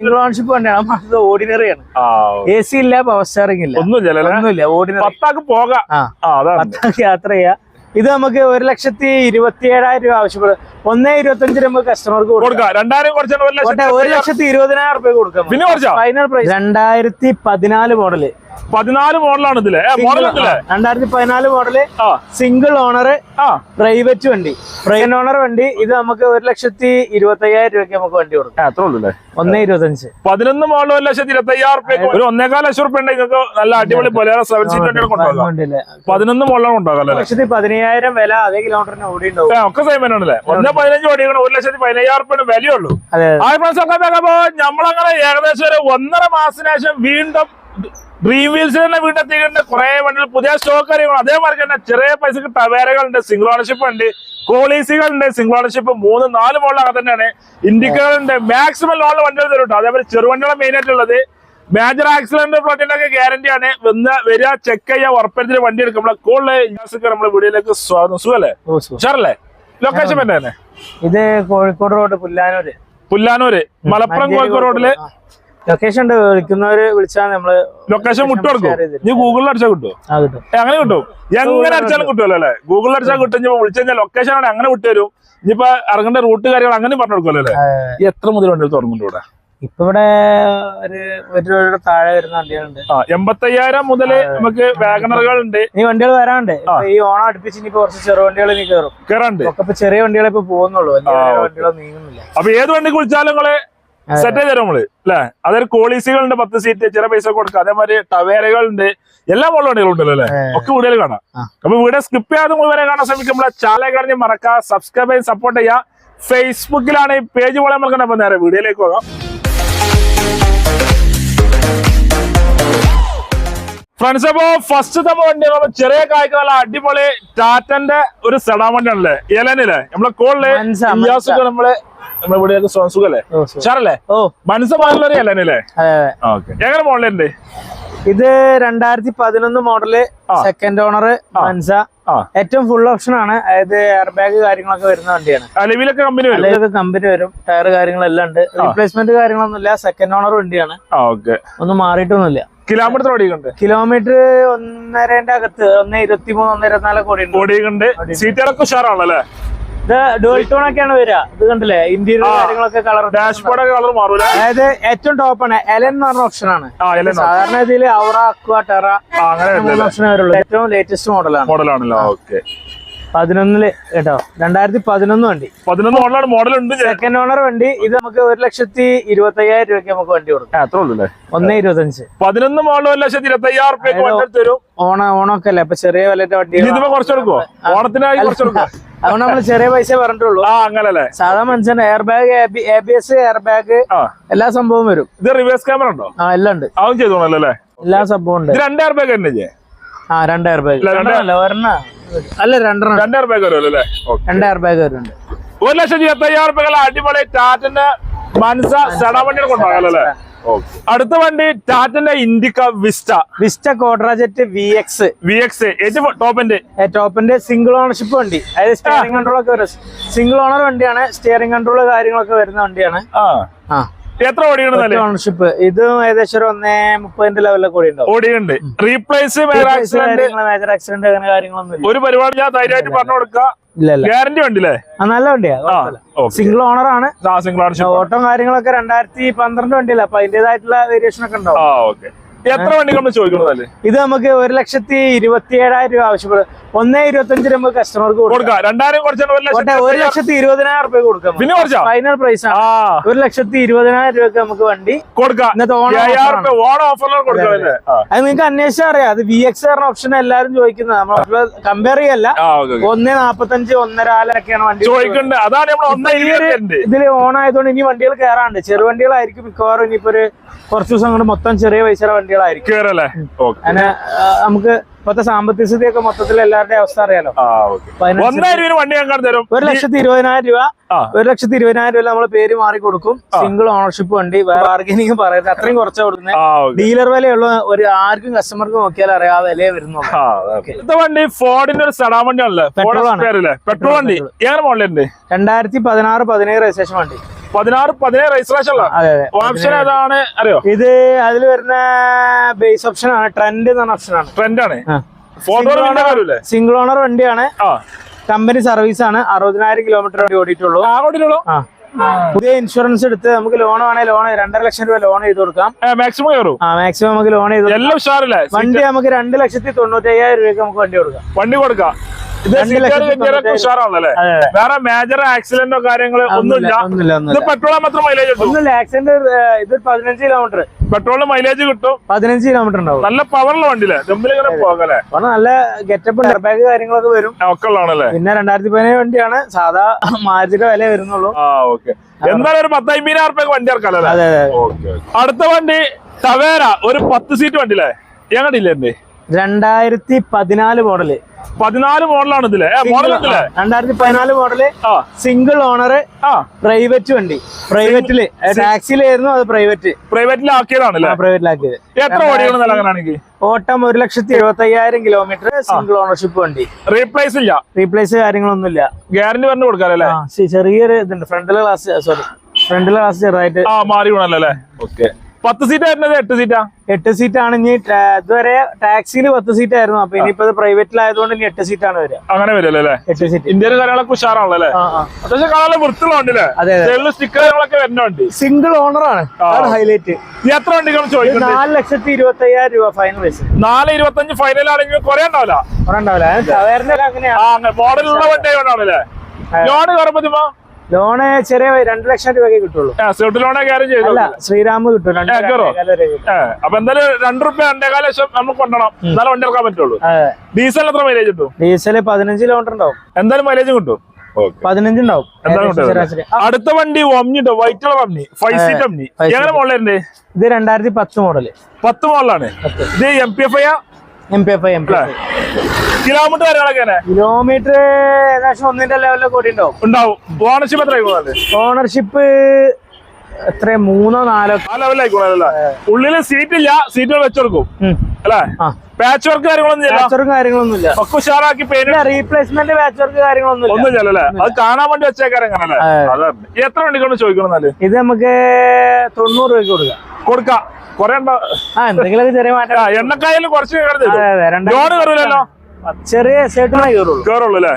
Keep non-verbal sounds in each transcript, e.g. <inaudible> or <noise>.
വണ്ടിയാണ് അത് ഓർഡിനറി ആണ്. എ സി ഇല്ല പവർ സ്റ്റാറിംഗ് ഇല്ല. ഒന്നുമില്ല ഒന്നുമില്ല ഓർഡിനറി പത്താക്ക് പോകാം. പത്താൾക്ക് യാത്ര ചെയ്യാം. ഇത് നമുക്ക് ഒരു ലക്ഷത്തി ഇരുപത്തി ഏഴായിരം രൂപ ആവശ്യപ്പെടും. ഒന്നേ ഇരുപത്തി രൂപ കസ്റ്റമർക്ക് കൊടുക്കാം. ഒരു ലക്ഷത്തി ഇരുപതിനായിരം രൂപ കൊടുക്കാം. ഫൈനൽ പ്രൈസ് രണ്ടായിരത്തി പതിനാല് മോഡൽ പതിനാല് മോഡലാണ് ഇതിൽ. മോഡൽ രണ്ടായിരത്തി പതിനാല് മോഡൽ സിംഗിൾ ഓണർ ആ. പ്രൈവറ്റ് വണ്ടി. പ്രൈവറ്റ് ഓണർ വണ്ടി ഇത് നമുക്ക് ഒരു ലക്ഷത്തി ഇരുപത്തി അയ്യായിരം രൂപയ്ക്ക് നമുക്ക് വണ്ടി കൊടുക്കാം. അത്ര ഉള്ളു ഒന്നേ ഇരുപത്തഞ്ച്. പതിനൊന്ന് മോഡൽ ഒരു ലക്ഷത്തി ഇരുപത്തി അയ്യായിരം റുപ്യ ഒരു ഒന്നേകാൽ ലക്ഷം റുപ്യ ഉണ്ടെങ്കിൽ നിങ്ങൾക്ക് നല്ല അടിപൊളി പോലെ സെവൻ സീറ്റ് വണ്ടികൾ കൊണ്ടുപോകാം വണ്ടിയില്ലേ പതിനൊന്ന് മോഡലാണ് കൊണ്ടുപോകാം അല്ലേ? ലക്ഷത്തി പതിനയ്യായിരം വില അതേ കിലോമീറ്ററിന് ഓടി ഉണ്ടാവും. ഒക്കെ ഒന്നേ പതിനഞ്ച് ഓടിക്കണം ഒരു ലക്ഷത്തി പതിനയ്യായിരം രൂപ വിലയുള്ളൂ ആയിരം നമ്മളങ്ങനെ ഏകദേശം ഒരു ഒന്നര മാസത്തിനു ശേഷം വീണ്ടും ഡ്രീം വീൽസിൽ തന്നെ വീണ്ടും എത്തിയിട്ടുണ്ട്. കുറെ വണ്ടികൾ പുതിയ സ്റ്റോക്ക് കാര്യങ്ങൾ. അതേമാതിരി തന്നെ ചെറിയ പൈസക്ക് ടവേരകളുണ്ട് സിംഗിൾ ഓണർഷിപ്പ് ഉണ്ട് കോളീസികളുണ്ട് സിംഗിൾ ഓണർഷിപ്പ് മൂന്ന് നാല് മോളിലൊക്കെ തന്നെയാണ്. ഇൻഡിക്കകളുണ്ട് മാക്സിമം ലോണിൽ വണ്ടികൾ തരും അതേപോലെ ചെറുവണ്ടികളെ മെയിൻ ആയിട്ടുള്ളത് മേജർ ആക്സിഡന്റ് പ്ലോട്ടിന്റെ ഒക്കെ ഗ്യാരണ്ടി ആണ്. വന്ന് വരിക ചെക്ക് ചെയ്യുക ഉറപ്പരത്തിന് വണ്ടി എടുക്കും. നമ്മളെ കോളിൽ നമ്മുടെ വീഡിയോയിലേക്ക് സ്വാഗതം. സുഖല്ലേ? ഉഷാറല്ലേ? ലൊക്കേഷൻ തന്നെ ഇത് കോഴിക്കോട് റോഡ് പുല്ലാനൂര്. പുല്ലാനൂര്. മലപ്പുറം കോഴിക്കോട് റോഡിൽ ലൊക്കേഷൻ ഉണ്ട്. വിളിക്കുന്നവര് വിളിച്ചാൽ നമ്മൾ ലൊക്കേഷൻ വിട്ടു കൊടുക്കും. നീ ഗൂഗിളിൽ അടിച്ചാൽ കിട്ടും. അങ്ങനെ കിട്ടും. എങ്ങനെ അടിച്ചാലും കിട്ടുമല്ലോ അല്ലെ? ഗൂഗിളിൽ അടിച്ചാൽ കിട്ടും. ഇനി വിളിച്ചു കഴിഞ്ഞാൽ ലൊക്കേഷൻ ആണ് അങ്ങനെ വിട്ടു തരും. ഇനിയിപ്പോ ഇറങ്ങേണ്ട റൂട്ട് കാര്യങ്ങൾ അങ്ങനെ പറഞ്ഞു കൊടുക്കുമല്ലോ അല്ലേ? എത്ര മുതൽ വണ്ടികൾ തുടങ്ങുന്നുണ്ട് ഇവിടെ? ഇപ്പൊ ഇവിടെ ഒരു ഒരു രൂപയുടെ താഴെ വരുന്ന വണ്ടികളുണ്ട്. എൺപത്തയ്യായിരം മുതൽ നമുക്ക് വാഗണറുകൾ ഉണ്ട് ഈ വണ്ടികൾ വരാണ്ട് ഈ ഓണം അടുപ്പിച്ച് ഇനിയിപ്പോ കുറച്ച് ചെറു വണ്ടികൾ ഇനി കയറും. കയറുണ്ട് ഒക്കെ ചെറിയ വണ്ടികളെ ഇപ്പൊ പോകുന്നുള്ളൂ. വണ്ടികൾ നീങ്ങുന്നില്ല. അപ്പൊ ഏത് വണ്ടി കുളിച്ചാലും നിങ്ങൾ സെറ്റ് ചെയ്ത് തരും നമ്മൾ അല്ലെ? അതൊരു കോളീസികളുണ്ട് പത്ത് സീറ്റ് ചെറിയ പൈസ കൊടുക്കുക. അതേമാതിരി ടവേരകളുണ്ട് എല്ലാ പോലെ വണ്ടികളും ഉണ്ടല്ലോ അല്ലെ? ഒക്കെ കൂടുതൽ കാണാം. അപ്പൊ വീഡിയോ സ്കിപ്പ് ചെയ്യാതെ വരെ കാണാൻ ശ്രമിക്കും നമ്മളെ ചാനൽ കാണി മറക്കുക സബ്സ്ക്രൈബ് ചെയ്ത് സപ്പോർട്ട് ചെയ്യുക. ഫേസ്ബുക്കിലാണ് ഈ പേജ് പോലെ നമ്മൾ കണ്ടപ്പോ നേരെ വീഡിയോയിലേക്ക് പോകാം. ഫ്രണ്ട്സ് അപ്പോ ഫസ്റ്റ് തമ്മ വണ്ടി നമ്മൾ ചെറിയ കായ്ക്ക് നല്ല അടിപൊളി ടാറ്റന്റെ ഒരു സെഡാൻ വണ്ടിയാണല്ലേ? ഇലനിലെ നമ്മളെ കോളിൽ നമ്മൾ ഇയാസുഖ നമ്മളെ നമ്മളെ വീഡിയോക്ക് സുഖല്ലേ ഷാറല്ലേ എലനല്ലേ അതെ അതെ. ഓക്കെ. എങ്ങനെ മോഡലുണ്ട്? ഇത് രണ്ടായിരത്തി പതിനൊന്ന് മോഡൽ സെക്കൻഡ് ഓണർ മൻസ. ഏറ്റവും ഫുൾ ഓപ്ഷൻ ആണ്. അതായത് എയർ ബാഗ് കാര്യങ്ങളൊക്കെ വരുന്ന വണ്ടിയാണ്. അലവിലൊക്കെ കമ്പനി കമ്പനി വരും. ടയർ കാര്യങ്ങളെല്ലാം ഉണ്ട്. റീപ്ലേസ്മെന്റ് കാര്യങ്ങളൊന്നുമില്ല. സെക്കൻഡ് ഓണർ വണ്ടിയാണ്. ഒന്നും മാറിയിട്ടൊന്നുമില്ല. കിലോമീറ്റർ ഓടിക്കുന്നുണ്ട് കിലോമീറ്റർ ഒന്നരന്റെ അകത്ത് ഒന്ന് ഇരുപത്തി മൂന്ന് ഒന്ന് ഇരുപത്തിനാല് കോടി ഓടിക്കുന്നുണ്ട് സീറ്റുകളൊക്കെ ഉഷാറാണല്ലേ? ഇത് ഡുവൽ ടോൺ ഒക്കെയാണ് വരിക. ഇത് കണ്ടില്ലേ? ഇന്റീരിയർ കാര്യങ്ങളൊക്കെ കളർ ഡാഷ്ബോർഡൊക്കെ കളർ മാറൂല? അതായത് ഏറ്റവും ടോപ്പ് ആണ്. എലൻ എന്ന് പറഞ്ഞ ഓപ്ഷൻ ആണ്. സാധാരണ ഇതിൽ ഔറ അക്വ ടെറ അങ്ങനെ ഓപ്ഷനേ വരുള്ളൂ ഏറ്റവും ലേറ്റസ്റ്റ് മോഡലാണ് മോഡലാണല്ലോ ഓക്കെ പതിനൊന്നിൽ കേട്ടോ. രണ്ടായിരത്തി പതിനൊന്ന് വണ്ടി. പതിനൊന്ന് മോഡലാണ് മോഡൽ ഉണ്ട് സെക്കൻഡ് ഓണർ വണ്ടി ഇത് നമുക്ക് ഒരു ലക്ഷത്തി ഇരുപത്തി അയ്യായിരം രൂപയ്ക്ക് നമുക്ക് വണ്ടി കൊടുക്കാം. അത്രേ ഉള്ളൂ അല്ലേ ഒന്നേ ഇരുപത്തഞ്ച്. പതിനൊന്ന് മോഡൽ ഒരു ലക്ഷത്തി ഇരുപത്തി അയ്യായിരം രൂപയ്ക്ക് വണ്ടി എടുത്ത് തരും. ഓണ ഓണൊക്കെ അല്ലേ അപ്പൊ ചെറിയ വിലയുടെ വണ്ടി ഇതിപ്പോ കുറച്ചെടുക്കുവോ ഓണത്തിനായി കുറച്ചെടുക്കുവോ അതുകൊണ്ട് നമ്മൾ ചെറിയ പൈസ പറഞ്ഞിട്ടുള്ളൂ. ആ അങ്ങനല്ലേ? സാധാ മനുഷ്യൻ air bag A B S air bag എല്ലാ സംഭവവും വരും. ഇത് റിവേഴ്സ് ക്യാമറ ഉണ്ടോ? ആ എല്ലാം ഉണ്ട്. അതും ചെയ്തോളല്ലേ എല്ലാ സംഭവം ഉണ്ട്. രണ്ടായിരം ബാഗ് തന്നെ ആ രണ്ട് എയർ ബാഗ് ഒരെണ്ണം. അല്ല രണ്ടെണ്ണം. രണ്ടായിരം ബാഗ് വരും അല്ലേ? രണ്ട് എയർ ബാഗ് വരുന്നുണ്ട്. ഒരു ലക്ഷത്തി ഇരുപത്തി അയ്യായിരം രൂപ അടിപൊളി ടാറ്റന്റെ മനസ സെഡാ വണ്ടിയുടെ കൊണ്ടുപോകാം അല്ലേ അടുത്ത വണ്ടി ടാറ്റന്റെ ഇൻഡിക്ക വിസ്റ്റ. വിസ്റ്റ കോട്രാജറ്റ് വി എക്സ് വി എക്സ് ടോപ്പിന്റെ ടോപ്പിന്റെ സിംഗിൾ ഓണർഷിപ്പ് വണ്ടി. അതായത് സ്റ്റിയറിംഗ് കൺട്രോൾ ഒക്കെ വരും. സിംഗിൾ ഓണർ വണ്ടിയാണ് സ്റ്റിയറിംഗ് കൺട്രോൾ കാര്യങ്ങളൊക്കെ വരുന്ന വണ്ടിയാണ്. ആ. എത്ര ഓടിക്കണമെന്നല്ലേ ഓണർഷിപ്പ് ഇതും ഏകദേശം ഒരു ഒന്നേ മുപ്പതിന്റെ ലെവലിലൊക്കെ കൂടി ഉണ്ടാവും ഓടിയുണ്ട് റീപ്ലേസ് മേജർ ആക്സിഡന്റ് അങ്ങനെ കാര്യങ്ങളൊന്നും ഒരു പരിപാടി ഞാൻ ധൈര്യമായിട്ട് പറഞ്ഞു കൊടുക്കാം ഇല്ല. ഇല്ല ഗ്യാരണ്ടി വണ്ടില്ലേ ആ നല്ല വണ്ടിയാ സിംഗിൾ ഓണർ ആണ്. സിംഗിൾ ഓണർ ഓട്ടം കാര്യങ്ങളൊക്കെ രണ്ടായിരത്തി പന്ത്രണ്ട് വണ്ടിയല്ലേ? അപ്പൊ അതിന്റേതായിട്ടുള്ള വേരിയേഷൻ ഒക്കെ ഉണ്ടാവും. എത്ര വണ്ടികൾ നമ്മൾ ചോദിക്കണതല്ലേ ഇത് നമുക്ക് ഒരു ലക്ഷത്തി ഇരുപത്തി ഏഴായിരം രൂപ ആവശ്യപ്പെടും. ഒന്നേ ഇരുപത്തഞ്ച് രൂപ കസ്റ്റമർക്ക് കൊടുക്കാം. രണ്ടായിരം കുറച്ചാണ് ഒരു ലക്ഷത്തി ഇരുപതിനായിരം റുപ്യ കൊടുക്കാം പിന്നെ കുറച്ചാ? ഫൈനൽ പ്രൈസ് ആണ്. ഒരു ലക്ഷത്തി ഇരുപതിനായിരം രൂപയ്ക്ക് നമുക്ക് വണ്ടി കൊടുക്കാം. ഇന്നത്തെ ഓണം. രൂപ ഓണം ഓഫറിലാണ് അത് നിങ്ങൾക്ക് അന്വേഷിച്ചാൽ അറിയാം. അത് വി എക്സ് ആറിന് ഓപ്ഷൻ എല്ലാവരും ചോദിക്കുന്നത്. നമ്മൾ കമ്പയർ ചെയ്യല്ല. ഒന്നേ നാപ്പത്തഞ്ച് ഒന്നര ആലൊക്കെയാണ് വണ്ടി ചോദിക്കണ്ട്. അതാണ് ഇതിൽ ഓൺ ആയതുകൊണ്ട് ഇനി വണ്ടികൾ കയറാണ്ട് ചെറുവണ്ടികളായിരിക്കും മിക്കവാറും ഇനിയിപ്പോ ഒരു കുറച്ച് ദിവസം കൊണ്ട് മൊത്തം ചെറിയ പൈസ വണ്ടികളായിരിക്കും ഓക്കെ. അങ്ങനെ നമുക്ക് ഇപ്പത്തെ സാമ്പത്തിക സ്ഥിതിയൊക്കെ മൊത്തത്തിൽ എല്ലാവരുടെയും അവസ്ഥ അറിയാലോ. തരും. ഒരു ലക്ഷത്തി ഇരുപതിനായിരം രൂപ ഒരു ലക്ഷത്തി ഇരുപതിനായിരം രൂപ നമ്മൾ പേര് മാറി കൊടുക്കും. സിംഗിൾ ഓണർഷിപ്പ് വണ്ടി ബാർഗനിങ് പറയുന്നത് അത്രയും കുറച്ചാ കൊടുക്കുന്നത് ഡീലർ വിലയുള്ള ഒരു ആർക്കും കസ്റ്റമർക്ക് നോക്കിയാൽ അറിയാം ആ വിലയെ വരുന്നുള്ളൂ വണ്ടി ഫോർഡിന്റെ ഒരു സെഡാൻ വണ്ടി ആണല്ലേ Petrol ആണ്. പേരല്ലേ പെട്രോൾ വണ്ടി. മോഡലുണ്ട് രണ്ടായിരത്തി പതിനാറ് പതിനേഴ് രജിസ്ട്രേഷൻ വണ്ടി. പതിനാറ് പതിനേഴ് രജിസ്ട്രേഷൻ ഓപ്ഷൻ ഏതാണ്? അറിയോ? ഇത് അതിൽ വരുന്ന ബേസ് ഓപ്ഷൻ ആണ്. ട്രെൻഡ് എന്ന് പറഞ്ഞ ഓപ്ഷൻ ആണ്. ട്രെൻഡ് ആണ്. സിംഗിൾ ഓണർ വണ്ടിയാണ്. ആ. കമ്പനി സർവീസ് ആണ്. അറുപതിനായിരം കിലോമീറ്റർ വണ്ടി ഓടിയിട്ടുള്ളൂ. ആ പുതിയ ഇൻഷുറൻസ് എടുത്ത് നമുക്ക് ലോൺ വേണേ ലോൺ രണ്ടര ലക്ഷം രൂപ ലോൺ ചെയ്ത് കൊടുക്കാം. മാക്സിമം കയറും. ആ മാക്സിമം നമുക്ക് ലോൺ ചെയ്ത് കൊടുക്കാം. എല്ലാം ഉഷാറില്ലേ. വണ്ടി നമുക്ക് രണ്ട് ലക്ഷത്തി തൊണ്ണൂറ്റി അയ്യായിരം രൂപയ്ക്ക് നമുക്ക് വണ്ടി കൊടുക്കാം. വണ്ടി കൊടുക്കാം. വേറെ മേജർ ആക്സിഡന്റോ കാര്യങ്ങളോ ഒന്നുമില്ല പെട്രോൾ മാത്രം മൈലേജ് ഒന്നുമില്ല ആക്സിഡന്റ് ഇത് പതിനഞ്ച് കിലോമീറ്റർ പെട്രോളിന് മൈലേജ് കിട്ടും. പതിനഞ്ച് കിലോമീറ്റർ ഉണ്ടാവും. നല്ല പവറുള്ള വണ്ടിയില്ലേ? ദമ്മിൽ ഇങ്ങനെ അപ്പൊ നല്ല ഗെറ്റപ്പ് ബാഗ് കാര്യങ്ങളൊക്കെ വരും. ഒക്കെ ഉള്ളതാണല്ലേ? പിന്നെ രണ്ടായിരത്തി പതിനേഴ് വണ്ടിയാണ്. സാധാ മാരുതിയുടെ വില വരുന്നുള്ളൂ. ആ ഓക്കെ എന്തായാലും ഒരു പത്തമ്പതിനായിരം റുപ്യ വണ്ടി ഇറക്കാലോ അടുത്ത വണ്ടി ടവേര ഒരു പത്ത് സീറ്റ് വണ്ടിയില്ലേ? ഞങ്ങളുടെ എന്റെ രണ്ടായിരത്തി പതിനാല് മോഡൽ. പതിനാല് മോഡലാണ് ഇതിൽ. രണ്ടായിരത്തി പതിനാല് മോഡൽ സിംഗിൾ ഓണർ പ്രൈവറ്റ് വണ്ടി. പ്രൈവറ്റിൽ ടാക്സിയിലായിരുന്നു അത് പ്രൈവറ്റ്. പ്രൈവറ്റിൽ ആക്കിയതാണല്ലേ പ്രൈവറ്റിലാക്കിയത്. എത്ര ഓടിയാണെങ്കിൽ ഓട്ടം ഒരു ലക്ഷത്തി എഴുപത്തി അയ്യായിരം കിലോമീറ്റർ സിംഗിൾ ഓണർഷിപ്പ് വണ്ടി. റീപ്ലേസ് ഇല്ല? റീപ്ലേസ് കാര്യങ്ങളൊന്നുമില്ല. ഗ്യാരണ്ടി പറഞ്ഞു കൊടുക്കാറല്ലേ? ചെറിയൊരു ഇതുണ്ട്. ഫ്രണ്ടിലെ ഗ്ലാസ് സോറി ഫ്രണ്ടിലെ ഗ്ലാസ് ചെറുതായിട്ട് മാറി വേണല്ലോ ഓക്കെ പത്ത് സീറ്റ് വരുന്നത് എട്ട് സീറ്റാ എട്ട് സീറ്റ് ആണ്. ഇനി ഇതുവരെ ടാക്സിയിൽ പത്ത് സീറ്റ് ആയിരുന്നു. അപ്പൊ ഇനിയിപ്പോ പ്രൈവറ്റിലായതുകൊണ്ട് ഇനി എട്ട് സീറ്റ് ആണ് വരിക. അങ്ങനെ വരില്ല? അല്ലേ? എട്ട് സീറ്റ് ഇന്ത്യയിലെ കാര്യങ്ങളൊക്കെ ഉഷാറാണല്ലോ അല്ലേ? അത്യാവശ്യം കാണാൻ വൃത്തിയുള്ള വണ്ടിയില്ലേ സ്റ്റിക്കർ വരുന്ന വണ്ടി സിംഗിൾ ഓണർ ആണ്. ഹൈലൈറ്റ് എത്ര വണ്ടി ചോദിക്കുന്നത് നാല് ലക്ഷത്തി ഇരുപത്തി അയ്യായിരം രൂപ ഫൈനൽ വെച്ച് നാല് ഇരുപത്തി അഞ്ച് ഫൈനൽ ആണെങ്കിൽ കുറെ ഉണ്ടാവില്ല. കുറെ ഉണ്ടാവില്ല. മോഡലുള്ള വണ്ടി ഉണ്ടാവില്ലേ ലോണ് കയറുമ്പോ ലോണ് ചെറിയ രണ്ട് ലക്ഷം രൂപയ്ക്ക് കിട്ടുള്ളൂ. സ്വിഫ്റ്റ് ലോണെ കാര്യം ചെയ്തു അല്ല ശ്രീരാമ് കിട്ടും രണ്ട് ഏ, കേറോ? രണ്ടേകാൽ വരെ കിട്ടും. ഏ, അപ്പൊ എന്തായാലും രണ്ട് റുപ്യ രണ്ടേകാല ലക്ഷം നമുക്ക് കൊണ്ടണം. എന്നാലും വണ്ടി ഇറക്കാൻ പറ്റുള്ളൂ. അതെ. ഡീസൽ എത്ര മൈലേജ് കിട്ടും? ഡീസൽ പതിനഞ്ച് കിലോമീറ്റർ ഉണ്ടാവും. എന്തായാലും മൈലേജ് കിട്ടും. പതിനഞ്ച് ഉണ്ടാവും. എന്തായാലും ഏകദേശം ഉണ്ടാവും. ശരാശരി. ആ, അടുത്ത വണ്ടി ഒമ്നിട്ടോ white colour Omni. Five seat Omni. five എങ്ങനെ മോഡലുണ്ട് ഇത് രണ്ടായിരത്തി പത്ത് മോഡൽ പത്ത് മോഡലാണ് ഇത് M P F I M P F M P kilometre കാര്യങ്ങളൊക്കെ കിലോമീറ്റർ ഏകദേശം ഒന്നിന്റെ ലെവലിലൊക്കെ കൂടി ഉണ്ടാവും. ഉണ്ടാവും ഓണർഷിപ്പ് എത്ര ഓണർഷിപ്പ് എത്ര മൂന്നോ നാലോ ആ ലെവലായിക്കോളെ ഉള്ളിൽ സീറ്റ് ഇല്ല സീറ്റ് വെച്ചെടുക്കും. അല്ലേ? പാച്ച് വർക്ക് കാര്യങ്ങളൊന്നും കാര്യങ്ങളൊന്നുമില്ല. ഒക്കെ ഉഷാറാക്കി റീപ്ലേസ്മെന്റ് പാച്ച് വർക്ക് കാര്യങ്ങളൊന്നുമില്ല. ഒന്നും ഇല്ലല്ലേ അത് കാണാൻ വേണ്ടി വെച്ചേക്കാരം അങ്ങനല്ലേ അതാണ് ഈ എത്ര വണ്ടിക്കൊണ്ട് ചോദിക്കണം എന്നാൽ? ഇത് നമുക്ക് തൊണ്ണൂറ് രൂപയ്ക്ക് കൊടുക്കാം. കൊടുക്കാം. കൊറേ ആ എന്തെങ്കിലുമൊക്കെ ചെറിയ മാറ്റം. എണ്ണക്കായാലും കുറച്ച് കയറില്ലല്ലോ ചെറിയ കയറുള്ളൂ. അല്ലേ?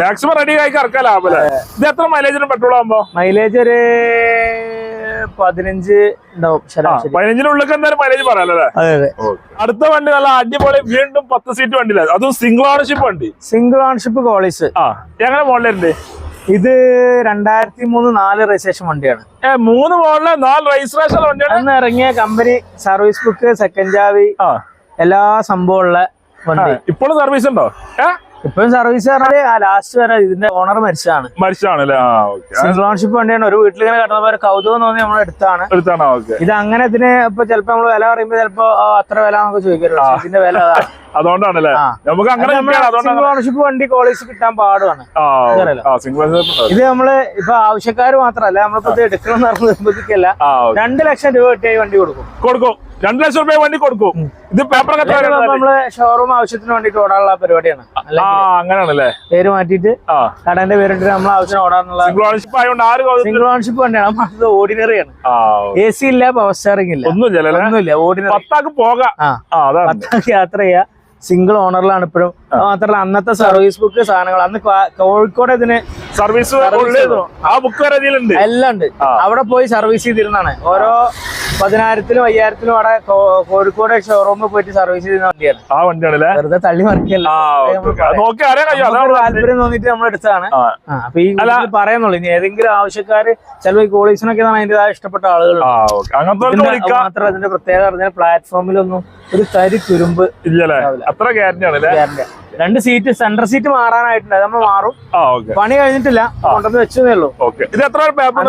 മാക്സിമം റെഡി ആയി ഇറക്കാൻ ലാഭല്ലേ ഇത് എത്ര മൈലേജിന് പെട്രോൾ ആകുമ്പോ മൈലേജ് ഒരു പതിനഞ്ച് ഉണ്ടാവും ശരാശരി പതിനഞ്ചിനുള്ളിൽ എന്തായാലും മൈലേജ് പറയാലോ അതെ അതെ. അടുത്ത വണ്ടി നല്ല അടിപൊളി വീണ്ടും പത്ത് സീറ്റ് വണ്ടി അതും സിംഗിൾ ഓണർഷിപ്പ് വണ്ടി. സിംഗിൾ ഓൺഷിപ്പ് കോളേജ്. ആ എങ്ങനെ മോഡലുണ്ട്? ഇത് രണ്ടായിരത്തി മൂന്ന് നാല് രജിസ്ട്രേഷൻ വണ്ടിയാണ്. മൂന്ന് മോഡൽ നാല് രജിസ്ട്രേഷൻ വണ്ടിയാണ്? അന്ന് ഇറങ്ങിയ കമ്പനി സർവീസ് ബുക്ക് സെക്കൻഡ് ചാവി ആ. എല്ലാ സംഭവമുള്ള വണ്ടി. ഇപ്പോഴും സർവീസ് ഉണ്ടോ? ഏ? ഇപ്പം സർവീസ് പറഞ്ഞാൽ ആ ലാസ്റ്റ് വരെ ഇതിന്റെ ഓണർ മരിച്ചതാണ്. മരിച്ചാണ് ആ ഓക്കെ സിംഗിൾ ഓൺഷിപ്പ് വണ്ടിയാണ്. ഒരു വീട്ടിൽ ഇങ്ങനെ കിടന്നപ്പോ ഒരു കൗതുകം തോന്നി നമ്മൾ എടുത്താണ് എടുത്താണ് ഓക്കെ ഇത് അങ്ങനെ ഇതിന് ഇപ്പൊ ചിലപ്പോ നമ്മൾ വില പറയുമ്പോ ചിലപ്പോ അത്ര വില നമുക്ക് ചോദിക്കരുത്. ഇതിന്റെ വില അതുകൊണ്ടാണല്ലേ. നമുക്ക് അങ്ങനെ സിംഗിൾ ഓണർഷിപ്പ് വണ്ടി കോളേജ് കിട്ടാൻ പാടുമാണ് ഇത് നമ്മൾ ഇപ്പൊ ആവശ്യക്കാർ മാത്രല്ല നമ്മളിപ്പോ ഇത് എടുക്കണം എന്ന് പറഞ്ഞ നിർബന്ധിക്കല്ല. രണ്ട് ലക്ഷം രൂപ കിട്ടിയ വണ്ടി കൊടുക്കും. കൊടുക്കും. രണ്ട് ലക്ഷം രൂപ വണ്ടി കൊടുക്കും. ഇത് പേപ്പർ നമ്മൾ ഷോറൂം ആവശ്യത്തിന് വേണ്ടിട്ട് ഓടാനുള്ള പരിപാടിയാണ്. ആ അങ്ങനെയാണല്ലേ? പേര് മാറ്റിട്ട് കടന്റെ പേരിട്ട് നമ്മൾ ആവശ്യം ഓടാനുള്ള സിംഗിൾ ഓണർഷിപ്പ് വണ്ടിയാണ് അത് ഓർഡിനറി ആണ്. ആ എ സി ഇല്ല പവർ സ്റ്റാറിംഗ് ഇല്ല. ഒന്നും ചെല്ലല്ലേ ഒന്നുമില്ല ഓർഡിനറി പത്താക്ക് പോകാം. പത്താക്ക് യാത്ര ചെയ്യാ. സിംഗിൾ ഓണറിലാണ് ഇപ്പോഴും. മാത്രമല്ല അന്നത്തെ സർവീസ് ബുക്ക് സാധനങ്ങൾ. അന്ന് കോഴിക്കോട് ഇതിന് സർവീസ്. ആ ബുക്ക് എല്ലാം ഉണ്ട്. അവിടെ പോയി സർവീസ് ചെയ്തിരുന്നാണ് ഓരോ പതിനായിരത്തിലും അയ്യായിരത്തിലും അവിടെ കോഴിക്കോട് ഷോറൂമിൽ പോയിട്ട് സർവീസ് ചെയ്യുന്ന വണ്ടിയാണ്. ആ വണ്ടിയാണല്ലേ? വെറുതെ തള്ളി മറിക്കല്ല. താല്പര്യം തോന്നിട്ട് നമ്മൾ എടുത്തതാണ്. അപ്പൊ ഈ പറയുന്നുള്ളു ഇനി ഏതെങ്കിലും ആവശ്യക്കാര് ചിലപ്പോ ഈ കോളീസിനൊക്കെ അതിന്റേതായ ഇഷ്ടപ്പെട്ട ആളുകൾ ആ ഓക്കെ. അങ്ങനത്തെ വിളിക്കാം. മാത്രം അതിന്റെ പ്രത്യേകത പറഞ്ഞാൽ പ്ലാറ്റ്ഫോമിലൊന്നും ഒരു തരി തുരുമ്പ് ഇല്ലല്ലേ? അത്ര ഗ്യാരണ്ടി ആണല്ലേ രണ്ട് സീറ്റ് സെന്റർ സീറ്റ് മാറാനായിട്ടുണ്ട്. നമ്മൾ മാറും. പണി കഴിഞ്ഞിട്ടില്ല. കൊണ്ടുവന്ന് വെച്ചതേ ഉള്ളൂ. ഓക്കെ ഇത് എത്ര പേപ്പർ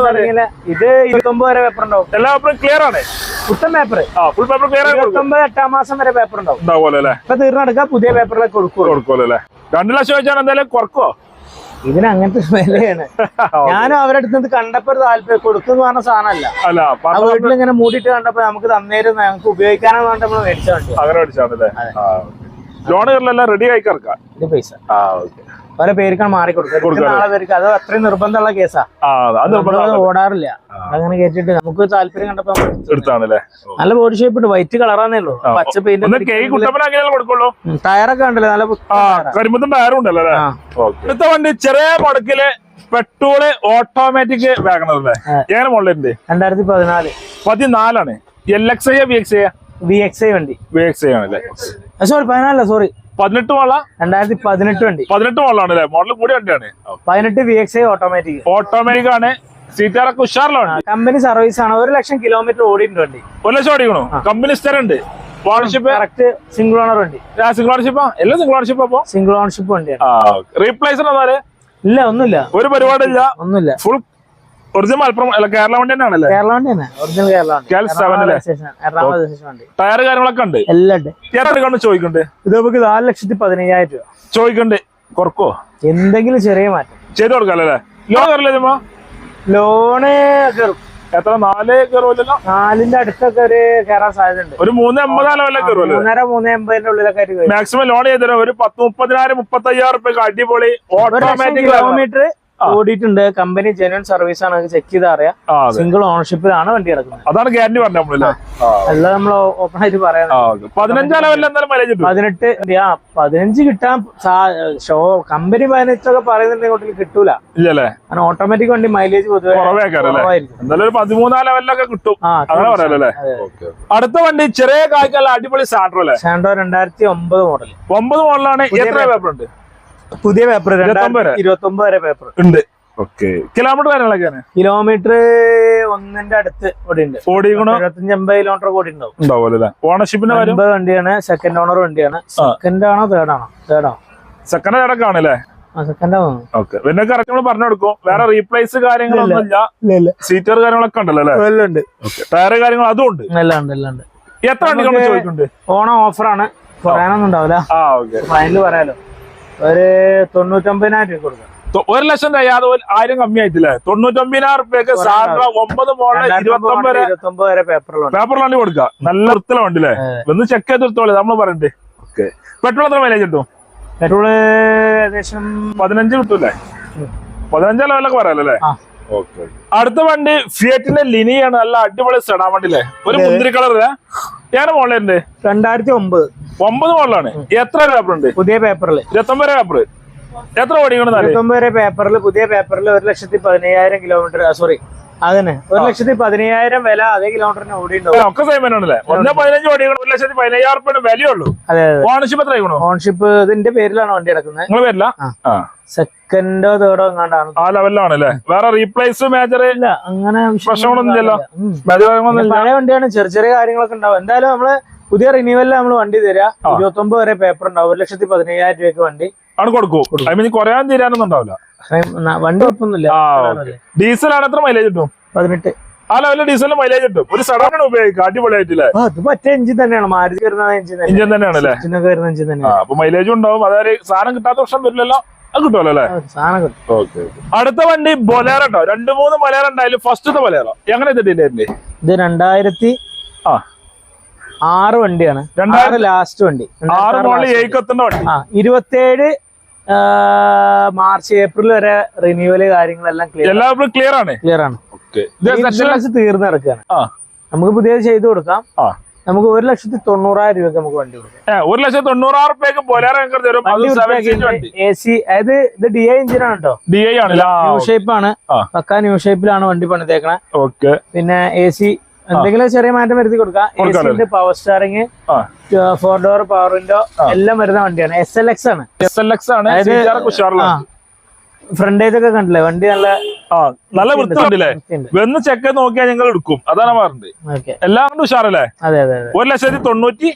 ഇത് ഇരുപത്തൊമ്പത് വരെ പേപ്പർ ഉണ്ടാവും. എല്ലാ പേപ്പറും ക്ലിയർ ആണ്? പുത്തൻ പേപ്പർ ഫുൾ പേപ്പർ ക്ലിയർ ഇരുപത്തൊമ്പത് എട്ടാം മാസം വരെ പേപ്പർ ഉണ്ടാവും. ഇപ്പൊ തീർന്നെടുക്കുക പുതിയ പേപ്പറിലേക്ക് കൊടുക്കും കൊടുക്കുമല്ലോ അല്ലേ? രണ്ടു ലക്ഷം വെച്ചാൽ എന്തായാലും കുറക്കോ ഇതിന് അങ്ങനത്തെ വിലയാണ്. <laughs> ഞാനും അവരുടെ അടുത്ത് കണ്ടപ്പോ താല്പര്യം കൊടുക്കുന്നു പറഞ്ഞ സാധനമല്ല. അല്ല വീട്ടിൽ ഇങ്ങനെ മൂടിയിട്ട് കണ്ടപ്പോ നമുക്ക് തന്നേരും ഞങ്ങൾക്ക് ഉപയോഗിക്കാനാണ് വേണ്ടി നമ്മൾ മേടിച്ച അങ്ങനെ മേടിച്ചാണല്ലേ റെഡി ആയി കിടക്കാം? പൈസ. ആ ഓക്കെ. പല പേർക്കാണ് മാറി കൊടുക്കുക കൊടുക്കുക. നാളെ പേർക്ക് അത് അത്രയും നിർബന്ധമുള്ള കേസാ. ഓടാറില്ല. അങ്ങനെ കേട്ടിട്ട് നമുക്ക് താല്പര്യം കണ്ടപ്പോ. എടുത്താണല്ലേ? നല്ല ബോഡി ഷേപ്പ് ഉണ്ട്. വൈറ്റ് കളറാന്നേ ഉള്ളൂ. പച്ച പെയിന്റ് ടയറൊക്കെ ഉണ്ടല്ലോ നല്ല. കരിമ്പത്തും ടയറും ഉണ്ടല്ലോ അല്ലേ? ആ. ഓക്കെ. അടുത്ത വണ്ടി ചെറിയ മുടക്കിൽ പെട്രോൾ ഓട്ടോമാറ്റിക്. എങ്ങനെ മുകളിലുണ്ട് രണ്ടായിരത്തി പതിനാല് പതിനാലാണ്. L X I V X I V X I വണ്ടി. വി എക്സ് ഐ ആണല്ലേ? സോറി പതിനാലല്ല സോറി പതിനെട്ട് മോള രണ്ടായിരത്തി പതിനെട്ട് വണ്ടി. പതിനെട്ട് മോളാണ് അല്ലേ? മോഡൽ കൂടി വണ്ടിയാണ്. പതിനെട്ട് V X I automatic automatic ആണ്. സീറ്റാറൊക്കെ ഉഷാറിലാണ് കമ്പനി സർവീസ് ആണ്. ഒരു ലക്ഷം കിലോമീറ്റർ ഓടിയിട്ടുണ്ട് വണ്ടി. ഒരു ലക്ഷം ഓടിക്കണോ? കമ്പനി സ്ഥലമുണ്ട് ഓണർഷിപ്പ് കറക്റ്റ് സിംഗിൾ ഓണർ വണ്ടി. സിംഗിൾ ഓണർഷിപ്പാ എല്ലാം സിംഗിൾ ഓണർഷിപ്പ് അപ്പൊ? സിംഗിൾ ഓണർഷിപ്പ് വണ്ടിയാണ്. റീപ്ലേസ് എന്നാൽ ഇല്ല ഒന്നുമില്ല. ഒരു പരിപാടി ഇല്ല ഒന്നുമില്ല. ഫുൾ ഒറിജിനൽ മലപ്പുറം അല്ല കേരള വണ്ടി തന്നെയാണല്ലേ? കേരള വണ്ടി തന്നെ. ഒറിജിനൽ കേരള വണ്ടി. ടയർ കാര്യങ്ങളൊക്കെ ഉണ്ട്? എല്ലാം ഉണ്ട്. എത്ര ചോദിക്കണ്ട് ഇത് നമുക്ക് നാല് ലക്ഷത്തി പതിനയ്യായിരം രൂപ. ചോദിക്കണ്ട് കുറക്കോ? എന്തെങ്കിലും ചെറിയ മാറ്റം. ചെയ്ത് കൊടുക്കാം ലോൺ കയറില്ലേ ലോണ് കയറും എത്ര? നാല് കയറുമല്ലോ നാലിന്റെ അടുത്തൊക്കെ ഒരു കയറാൻ സാധ്യതയുണ്ട്. ഒരു മൂന്ന് എൺപതാലോ വല്ല കയറുമല്ലോ മൂന്നര മൂന്ന് എൺപതിന്റെ ഉള്ളിലൊക്കെ മാക്സിമം ലോൺ ചെയ്തു ഒരു പത്ത് മുപ്പതിനായിരം മുപ്പത്തി അയ്യായിരം റുപ്യ അടിപൊളി ഓട്ടോമാറ്റിക് കിലോമീറ്റർ ഓടിയിട്ടുണ്ട്. കമ്പനി ജെനുവൻ സർവീസ് ആണ്. ചെക്ക് ചെയ്താൽ അറിയാം. സിംഗിൾ ഓണർഷിപ്പിലാണ് വണ്ടി കിടക്കുന്നത് അതാണ് ഗ്യാരണ്ടി പറഞ്ഞ അല്ല? നമ്മൾ ഓപ്പൺ ആയിട്ട് പറയാം പതിനെട്ട് ആ പതിനഞ്ച് കിട്ടാൻ ഷോ കമ്പനി പതിനെട്ടൊക്കെ പറയുന്നുണ്ടെങ്കിൽ ഒട്ടിൽ കിട്ടൂല. ഇല്ലല്ലേ? കാരണം ഓട്ടോമാറ്റിക് വണ്ടി മൈലേജ് പൊതുവെ ലെവലിലൊക്കെ കിട്ടും. അടുത്ത വണ്ടി ചെറിയ കായ്ക്കല്ല അടിപൊളി സാൻഡ്രോ അല്ലേ? ഷാൻഡോ രണ്ടായിരത്തി ഒമ്പത് മോഡൽ ഒമ്പത് മോഡലാണ് എത്ര പേപ്പർ ഉണ്ട് പുതിയ പേപ്പർ ഇരുപത്തൊമ്പത് വരെ? ഇരുപത്തി ഒമ്പത് വരെ പേപ്പർ ഉണ്ട്. ഓക്കെ കിലോമീറ്റർ കാര്യങ്ങളൊക്കെയാണ് കിലോമീറ്റർ ഒന്നിന്റെ അടുത്ത് ഓടി ഉണ്ട്. ഓടി അമ്പത് കിലോമീറ്റർ ഓടി ഉണ്ടാവും. ഉണ്ടാവുമല്ലോ ഓണർഷിപ്പിന്റെ കാര്യം വണ്ടിയാണ് സെക്കൻഡ് ഓണർ വണ്ടിയാണ്. സെക്കൻഡ് ആണോ തേർഡ് ആണോ? തേർഡ് ആണോ സെക്കൻഡ് ആണല്ലേ പിന്നെ കറക്റ്റ് നമ്മൾ പറഞ്ഞു കൊടുക്കും. വേറെ റീപ്ലേസ് കാര്യങ്ങളൊന്നുമില്ല സീറ്റർ കാര്യങ്ങളൊക്കെ ഉണ്ടല്ലോ അല്ലേ? എല്ലാം ഉണ്ട്. ടയർ കാര്യങ്ങൾ അതും ഉണ്ട്? എല്ലാം ഉണ്ട് എല്ലാം ഉണ്ട്. എത്ര ചോദിക്കുന്നുണ്ട്? ഓണം ഓഫറാണ് പറയാനൊന്നും ഉണ്ടാവില്ല. ഫൈനൽ പറയാലോ. ഒരു തൊണ്ണൂറ്റൊമ്പതിനായിരം രൂപ കൊടുക്കാം. ഒരു ലക്ഷം തയ്യാതെ ഒരു ആയിരം കമ്മി ആയിട്ടില്ലേ തൊണ്ണൂറ്റൊമ്പതിനായിരം റുപ്യക്ക് സാധാരണ ഒമ്പത് മോഡൽ ഇരുപത്തി ഒമ്പത് ഇരുപത്തൊമ്പത് വരെ പേപ്പറിലുണ്ട് പേപ്പർ വണ്ടി. കൊടുക്കുക. നല്ല വൃത്തിയുള്ള വണ്ടി അല്ലേ ഒന്ന് ചെക്ക് ചെയ്ത് എടുത്തോളൂ. നമ്മൾ പറയണ്ടേ. ഓക്കെ. പെട്രോൾ എത്ര മൈലേജ് കിട്ടും? പെട്രോൾ ഏകദേശം പതിനഞ്ച് കിട്ടൂലേ പതിനഞ്ച് ലെവലൊക്കെ പറയാലോ അല്ലേ? ഓക്കെ. അടുത്ത വണ്ടി ഫിയറ്റിന്റെ ലിനിയാണ്. നല്ല അടിപൊളി സെഡാൻ വണ്ടി അല്ലേ ഒരു മുന്തിരി കളർ ഞാൻ മോളേ രണ്ടായിരത്തി ഒമ്പത്. ഒമ്പത് മോഡലാണ്. എത്ര പേപ്പർ ഉണ്ട്? പുതിയ പേപ്പറിൽ ഇരുപത്തൊമ്പത് പേപ്പർ എത്ര ഓടിക്കണം ഇരുപത്തൊമ്പത് പേപ്പറിൽ പുതിയ പേപ്പറിൽ ഒരു ലക്ഷത്തി പതിനയ്യായിരം കിലോമീറ്റർ സോറി അതന്നെ. ഒരു ലക്ഷത്തി പതിനയ്യായിരം വില അതേ കിലോമീറ്ററിന് ആണല്ലേ ഒന്ന് പതിനഞ്ച് ഓടിക്കണം ഒരു ലക്ഷത്തി പതിനയ്യായിരം റുപ്യ വിലയുള്ളൂ അതെ അതെ. ഓണർഷിപ്പ് എത്ര ആയിക്കണോ ഓൺഷിപ്പ് ഇതിന്റെ പേരിലാണ് വണ്ടി കിടക്കുന്നത്. നിങ്ങൾ സെക്കൻഡോ തേർഡോ എങ്ങാണ്ടാണ്. ആ ലെവലിലാണ് അല്ലേ വേറെ റീപ്ലേസ് മേജർ ഇല്ല അങ്ങനെ പ്രശ്നങ്ങളൊന്നും ഇല്ലല്ലോ? പഴയ വണ്ടിയാണ് ചെറിയ ചെറിയ കാര്യങ്ങളൊക്കെ ഉണ്ടാവും. എന്തായാലും നമ്മൾ പുതിയ റിന്യൂവലിൽ നമ്മൾ വണ്ടി തരാം. ഇരുപത്തി ഒമ്പത് വരെ പേപ്പർ ഉണ്ടാവും. ഒരു ലക്ഷത്തി പതിനയ്യായിരം രൂപയ്ക്ക് വണ്ടി. ആണ് കൊടുക്കും. ഐ മീൻ കുറയാൻ തീരാനൊന്നും ഉണ്ടാവില്ല. വണ്ടി കുഴപ്പമൊന്നുമില്ല ഡീസൽ ആണ് എത്ര മൈലേജ് കിട്ടും? പതിനെട്ട്. ആ ലെവലിൽ ഡീസലിന് മൈലേജ് കിട്ടും. ഒരു സഡാണ് ഉപയോഗിക്കുക. അടിപൊളിയായിട്ടില്ലേ? അത് മറ്റേ എഞ്ചിൻ തന്നെയാണ്. മാരുതി വരുന്ന എഞ്ചിൻ ഇഞ്ചൻ തന്നെയാണ് അല്ലേ വരുന്ന എഞ്ചിൻ തന്നെയാണ്. അപ്പൊ മൈലേജും ഉണ്ടാവും. അതായത് സാധനം കിട്ടാത്ത വർഷം വരില്ലല്ലോ. അത് കിട്ടുമല്ലോ അല്ലേ? ആ, സാധനം കിട്ടും. അടുത്ത വണ്ടി ബൊലേറോ കേട്ടോ രണ്ട് മൂന്ന് ബൊലേറോ ഉണ്ടായാലും ഫസ്റ്റത്തെ ബൊലേറോ. എങ്ങനെ എത്തിയിട്ടില്ലേ ഇത് രണ്ടായിരത്തി ആ. ആറ് വണ്ടിയാണ്. രണ്ടായിരത്തി- ലാസ്റ്റ് വണ്ടി. ആറ് വണ്ടി. ആ ഇരുപത്തേഴ് ആ, മാർച്ച് ഏപ്രിൽ വരെ റിന്യൂവൽ കാര്യങ്ങളെല്ലാം ക്ലിയർ എല്ലാവരും ക്ലിയർ ആണ്? ക്ലിയർ ആണ്. തീർന്നു കിടക്കുകയാണ്. ആ. നമുക്ക് പുതിയത് ചെയ്തു കൊടുക്കാം. ആ. നമുക്ക് ഒരു ലക്ഷത്തി തൊണ്ണൂറായിരം രൂപയ്ക്ക് നമുക്ക് വണ്ടി കൊടുക്കാം. ഒരു ലക്ഷത്തി തൊണ്ണൂറായിരം രൂപയ്ക്ക് ബൊലേറോ എ സി അതായത് ഇത് ഡി ഐ എഞ്ചിൻ ആണ് കേട്ടോ ഡി ഐ ആണ് ന്യൂ ഷേപ്പ് ആണ്. പക്കാ പക്ക ന്യൂ ഷേപ്പിലാണ് വണ്ടി പണിതേക്കണേ. ഓക്കെ പിന്നെ എ സി എന്തെങ്കിലും ചെറിയ മാറ്റം വരുത്തി കൊടുക്കാം. Power steering four door power window എല്ലാം വരുന്ന വണ്ടിയാണ്. എസ് എൽ എക്സ് ആണ്. എസ് എൽ എക്സ് ആണ്. ഫ്രണ്ടേജ് ഒക്കെ കണ്ടില്ലേ? വണ്ടി നല്ല നല്ല വൃത്തിയുണ്ടല്ലേ വെന്ന് ചെക്ക് നോക്കിയാൽ ഞങ്ങൾ എടുക്കും. അതാണ് പറഞ്ഞത്. എല്ലാം കൊണ്ട് ഉഷാറല്ലേ? അതെ അതെ അതെ. ഒരു ലക്ഷത്തി തൊണ്ണൂറ്റി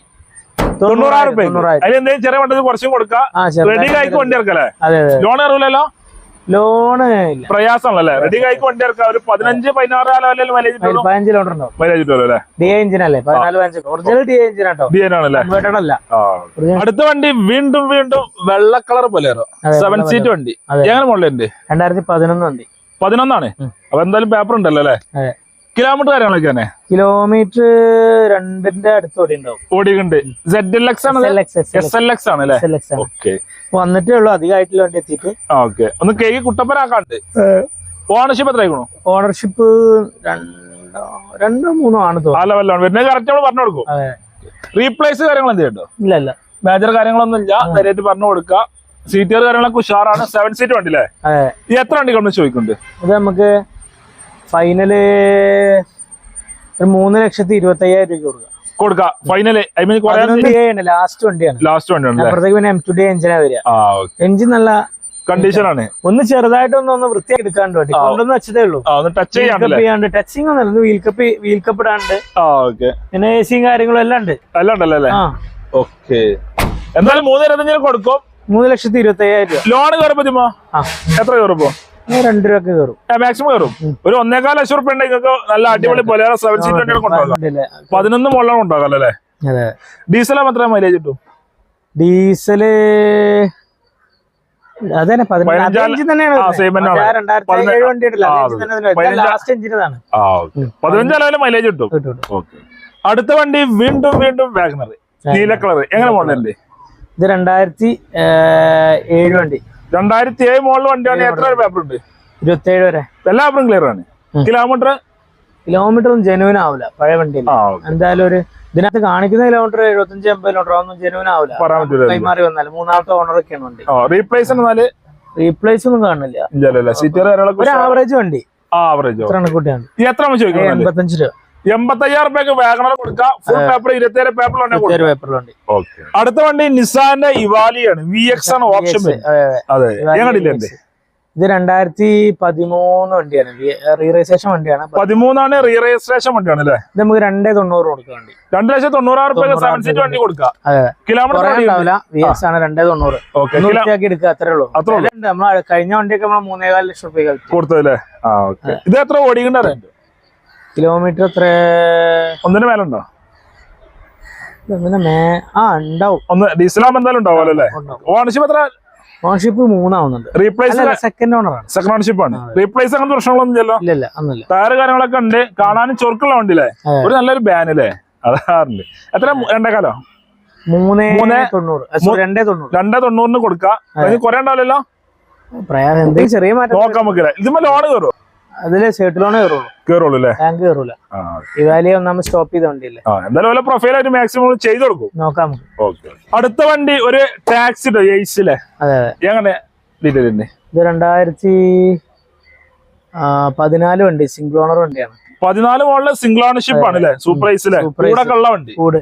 തൊണ്ണൂറായിരം രൂപ അതിൽ എന്തെങ്കിലും ചെറിയ വണ്ടി കുറച്ചും കൊടുക്കാം. റെഡി ആയിക്ക് വണ്ടി ഇറക്കല്ലേ? ലോൺ കയറൂലല്ലോ ലോണ് പ്രയാസമാണല്ലേ റെഡി കായ്ക്ക് വണ്ടി ഇറക്കാം ഒരു പതിനഞ്ച് പതിനാറ് പതിനഞ്ച് കിലോമീറ്റർ ഡി എഞ്ചിൻ അല്ലേ? പതിനാല് പതിനഞ്ച്. Original D engine auto. D ആണല്ലേ? അല്ല. അടുത്ത വണ്ടി വീണ്ടും വീണ്ടും വെള്ള കളർ പോലെ സെവൻ സീറ്റ് വണ്ടി. എങ്ങനെ മോഡലുണ്ട് രണ്ടായിരത്തി പതിനൊന്ന് വണ്ടി. പതിനൊന്നാണ്. അപ്പൊ എന്തായാലും പേപ്പർ ഉണ്ടല്ലോ അല്ലേ? കിലോമീറ്റർ കാര്യങ്ങളൊക്കെ തന്നെ കിലോമീറ്റർ രണ്ടിന്റെ അടുത്ത് ഉണ്ടാവും. ഓടിയുണ്ട് സെഡ് എൽ എക്സ് ആണ്. എസ് എൽ എക്സ് ആണ് ഓക്കെ. വന്നിട്ടേ ഉള്ളൂ. അധികമായിട്ടില്ല വണ്ടി എത്തിയിട്ട്. ഓക്കെ. ഒന്ന് കേക്ക് കുട്ടപ്പനാക്കാണ്ട്. ഓണർഷിപ്പ് എത്ര ആയിക്കണു ഓണർഷിപ്പ് രണ്ടോ രണ്ടോ മൂന്നോ ആണ് തോന്നുന്നു. വരുന്നത് കറക്റ്റ് നമ്മൾ പറഞ്ഞു കൊടുക്കും. റീപ്ലേസ് കാര്യങ്ങൾ എന്ത് ചെയ്യട്ടോ ഇല്ല ഇല്ല. മേജർ കാര്യങ്ങളൊന്നും ഇല്ല നേരിട്ട് പറഞ്ഞു കൊടുക്കുക. സീറ്റുകൾ കാര്യങ്ങളൊക്കെ ഉഷാറാണ്. സെവൻ സീറ്റ് വണ്ടി അല്ലേ? ഈ എത്ര വണ്ടി കൊണ്ട് ചോദിക്കുന്നുണ്ട്? ഇത് നമുക്ക് ഫൈനൽ ഒരു മൂന്ന് ലക്ഷത്തി ഇരുപത്തി അയ്യായിരം രൂപ കൊടുക്കാം. കൊടുക്കുക ഫൈനൽ ഐ മീൻ ലാസ്റ്റ് വണ്ടിയാണ്. ലാസ്റ്റ് വണ്ടി ഉണ്ട് അപ്പുറത്തേക്ക് പിന്നെ എം ടു ഡി എഞ്ചിനാ വരിക. എഞ്ചിൻ നല്ല കണ്ടീഷൻ ആണ്. ഒന്ന് ചെറുതായിട്ടൊന്ന് ഒന്ന് എടുക്കാണ്ട് വണ്ടി. ആ. വെച്ചതേ ഉള്ളൂ. ടച്ച് ചെയ്യാണ്ട് ടച്ചിങ് ഒന്നല്ല വീൽ കപ്പ് വീൽ കപ്പ് ഇടാണ്ട്. പിന്നെ എ സിയും കാര്യങ്ങളും എല്ലാം ഉണ്ട്. എല്ലാം ഉണ്ടല്ലോ അല്ലേ? ആ. ഓക്കെ എന്തായാലും മൂന്ന് ഇരുപത്തഞ്ചിന് കൊടുക്കും. മൂന്ന് ലക്ഷത്തി ഇരുപത്തി അയ്യായിരം ലോൺ എത്ര കയറുമ്പോ ഇനി രണ്ട് രൂപ കയറും മാക്സിമം കയറും ഒരു ഒന്നേകാൽ ലക്ഷം റുപ്യ നിങ്ങൾക്ക് നല്ല അടിപൊളി പോലെ സെവൻ സീറ്റ് വണ്ടികൾ കൊണ്ടുപോകാം? പതിനൊന്ന് മുകളിലാണ് കൊണ്ടുപോകാം അല്ലേ? അതെ. ഡീസൽ മാത്രമേ മൈലേജ് കിട്ടും? ഡീസൽ അതന്നെ പതിനഞ്ചാ- തന്നെയാണ് മൈലേജ് കിട്ടും. അടുത്ത വണ്ടി വീണ്ടും വീണ്ടും വാഗ്നർ നീല കളർ എങ്ങനെ മോഡലല്ലേ ഇത് രണ്ടായിരത്തി ഏഴ് വണ്ടി. രണ്ടായിരത്തി ഏഴ് മോളിൽ വണ്ടിയാണ് എത്ര പേപ്പർ ഉണ്ട് ഇരുപത്തി ഏഴ് വരെ. എല്ലാ പേപ്പറും ക്ലിയർ ആണ്. കിലോമീറ്റർ കിലോമീറ്റർ ഒന്നും ജെനുവിൻ ആവില്ല പഴയ വണ്ടി എന്തായാലും ഒരു ഇതിനകത്ത് കാണിക്കുന്ന കിലോമീറ്റർ എഴുപത്തഞ്ച് എൺപത് കിലോമീറ്റർ ഒന്നും ജെനുവിൻ ആവില്ല കൈമാറി വന്നാൽ മൂന്നാമത്തെ ഓണറൊക്കെയാണ് വണ്ടി. റീപ്ലേസ് എന്നാൽ? റീപ്ലേസ് ഒന്നും കാണില്ല. ഒരു ആവറേജ് വണ്ടി. ആവറേജ് ഇത്ര കുട്ടിയാണ് ഈ എത്ര എൺപത്തഞ്ച് രൂപ. എൺപത്തയ്യായിരം രൂപയ്ക്ക് വാഗണർ കൊടുക്കാം. ഫുൾ പേപ്പർ ഇരുപത്തിയേഴ് പേപ്പറിലാണ് കൊടുക്കാം. ഒരു പേപ്പറിൽ വണ്ടി ഓക്കെ. അടുത്ത വണ്ടി നിസാന്റെ ഇവാലിയാണ്. വി എക്സ് ആണ് ഓപ്ഷൻ അതെ, ഞങ്ങളില്ലേ ഇത്? രണ്ടായിരത്തി പതിമൂന്ന് വണ്ടിയാണ്. റീ രജിസ്ട്രേഷൻ വണ്ടിയാണ്. പതിമൂന്നാണ് റീ രജിസ്ട്രേഷൻ വണ്ടിയാണ് അല്ലേ? ഇത് നമുക്ക് രണ്ടേ തൊണ്ണൂറ് കൊടുക്കാം വണ്ടി. രണ്ട് ലക്ഷത്തി തൊണ്ണൂറായിരം റുപ്യ സെവൻ സീറ്റ് വണ്ടി കൊടുക്കാം. അതെ. കിലോമീറ്റർ കുറേ ഉണ്ടാവില്ല. വി എക്സ് ആണ് രണ്ടേ തൊണ്ണൂറ്. വൃത്തിയാക്കി എടുക്കുക അത്രേ ഉള്ളൂ. അത്രേ. വിലയുണ്ട്. കഴിഞ്ഞ വണ്ടിയൊക്കെ നമ്മൾ മൂന്നേകാൽ ലക്ഷം രൂപ കൊടുത്തല്ലേ ഇത് എത്ര ഓടിക്കണ്ടേ കിലോമീറ്റർ എത്ര ഒന്നിന് മേലെ ഉണ്ടോ ഇതെങ്ങനെ മേ ആ ഉണ്ടാവും. ഒന്ന് ഡീസലാകുമ്പോ എന്തായാലും ഉണ്ടാവുമല്ലോ അല്ലേ? ഓണർഷിപ്പ് എത്ര? ഓണർഷിപ്പ് മൂന്നാവുന്നുണ്ട്. റീപ്ലേസ് അല്ല സെക്കൻഡ് ഓണറാണ് സെക്കൻഡ് ഓണർഷിപ്പ് ആണ്. റീപ്ലേസ് അങ്ങനത്തെ പ്രശ്നങ്ങളൊന്നും ഇല്ലല്ലോ? ഇല്ല ഇല്ല ഒന്നുമില്ല. ടയർ കാര്യങ്ങളൊക്കെ ഉണ്ട്. കാണാനും ചൊറുക്കുള്ള വണ്ടിയില്ലേ? ഒരു നല്ലൊരു ബാൻ അല്ലേ അതാറുണ്ട് എത്ര രണ്ടേക്കാലോ മൂന്നേ മൂന്നേ തൊണ്ണൂറ്. ആ, sorry, രണ്ടേ തൊണ്ണൂറ്. രണ്ടേ തൊണ്ണൂറിന് കൊടുക്കാം. കുറെ ഉണ്ടാവില്ലല്ലോ? പ്രയാസം. എന്തെങ്കിലും ചെറിയ മാറ്റം നോക്കാം നമുക്ക്. ഇതുമ്പോ ലോൺ കയറും അതിൽ സേട്ട് ലോണേ കയറുള്ളൂ. കയറുള്ളൂ അല്ലേ? ബാങ്ക് കയറൂല. ഇവാലി ഒന്നാമത് സ്റ്റോപ്പ് ചെയ്ത വണ്ടിയല്ലേ. ആ എന്തായാലും വല്ല പ്രൊഫൈലായിട്ട് മാക്സിമം ചെയ്ത് കൊടുക്കും. നോക്കാം അടുത്ത വണ്ടി ഒരു ടാക്സി അതെ അതെ. എങ്ങനെ ഇത് രണ്ടായിരത്തി പതിനാല് വണ്ടി സിംഗിൾ ഓണർ വണ്ടിയാണ്. പതിനാല് മോളിൽ സിംഗിൾ ഓണർഷിപ്പ് ആണ് അല്ലേ സൂപ്പർ ഐസിലെ കൂടെ വണ്ടി. കൂട്.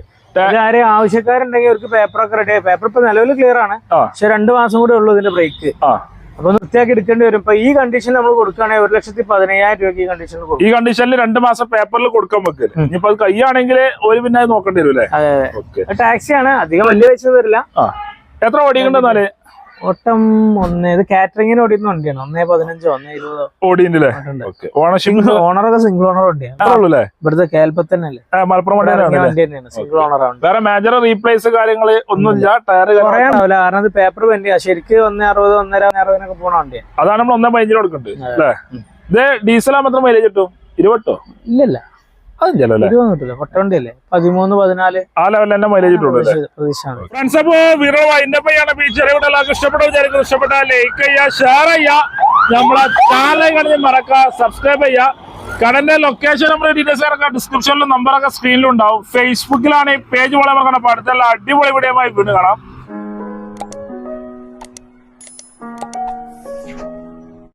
ആരെയും ആവശ്യക്കാരുണ്ടെങ്കിൽ അവർക്ക് പേപ്പറൊക്കെ റെഡി ആയി. പേപ്പർ ഇപ്പൊ നിലവിൽ ക്ലിയർ ആണ്. പക്ഷെ രണ്ടു മാസം കൂടെ ഉള്ളൂ ഇതിന്റെ ബ്രേക്ക് ആ. അപ്പൊ വൃത്തിയാക്കി എടുക്കേണ്ടി വരും ഇപ്പൊ ഈ കണ്ടീഷൻ നമ്മൾ കൊടുക്കുകയാണെങ്കിൽ ഒരു ലക്ഷത്തി പതിനയ്യായിരം രൂപയ്ക്ക് ഈ കണ്ടീഷനിൽ കൊടുക്കും. ഈ കണ്ടീഷനിൽ രണ്ട് മാസം പേപ്പറിൽ കൊടുക്കാൻ വെക്കില്ല ഇനിയിപ്പോ അത് കൈയാണെങ്കിൽ ഒരു പിന്നെ നോക്കേണ്ടി വരും അല്ലേ? ആണ്. ടാക്സിയാണ് അധികം വലിയ പൈസ വരില്ല. എത്ര ഓടിക്കണ്ടെന്നാൽ ഒട്ടം ഒന്ന് ഇത് കാറ്ററിംഗിന് ഓടിയുന്ന വണ്ടിയാണ്. ഒന്നേ പതിനഞ്ചോ ഒന്നേ ഇരുപതോ. ഓക്കെ. ഓണർഷിപ്പ് ഓണറൊക്കെ സിംഗിൾ ഓണർ വണ്ടിയാണ് ഇവിടുത്തെ കേൽപ്പത്തന്നല്ലേ ആ, മലപ്പുറം വണ്ടി തന്നെയാണ്. സിംഗിൾ ഓണർ ആണ്. വേറെ മേജർ റീപ്ലേസ് കാര്യങ്ങൾ ഒന്നുമില്ല. ടയർ കുറേ ഉണ്ടാവില്ല കാരണം ഇത് പേപ്പർ വണ്ടിയാ ശരിക്കും ഒന്നേ അറുപത് ഒന്നര ഒന്നേ അറുപതിനൊക്കെ പോണ വണ്ടിയാണ് അതാണ് നമ്മൾ ഒന്നേ പതിനഞ്ചിന് കൊടുക്കുന്നുണ്ട് ഇത് ഡീസലാ മാത്രം മൈലേജ് കിട്ടും? ഇരുപട്ടോ ഇല്ലില്ല. അതില്ലല്ലോ അല്ലേ? ഇരുപത് കിട്ടില്ല പൊട്ട വണ്ടിയല്ലേ പതിമൂന്ന് പതിനാല്? ആ ലെവലിൽ തന്നെ മൈലേജ് കിട്ടുള്ളൂ പ്രതീക്ഷയാണ്. ഫ്രണ്ട്സ് അപ്പോ വീറോ വൈൻഡ് അപ്പ് ചെയ്യാണ് ഈ ചെറിയ വീട് എല്ലാവർക്കും ഇഷ്ടപ്പെട്ട വിചാരിക്കുന്നു. ഇഷ്ടപ്പെട്ട ലൈക്ക് ചെയ്യുക ഷെയർ ചെയ്യുക. നമ്മളെ ചാനൽ കണ്ട് മറക്കുക. സബ്സ്ക്രൈബ് ചെയ്യുക. കടന്റെ ലൊക്കേഷൻ നമ്മുടെ ഡീറ്റെയിൽസ് ഒക്കെ ഡിസ്ക്രിപ്ഷനിലും നമ്പറൊക്കെ സ്ക്രീനിലും ഉണ്ടാവും. ഫേസ്ബുക്കിലാണ് ഈ പേജ് വളരെ അടുത്തുള്ള അടിപൊളി വീഡിയോ വീണ്ടും കാണാം.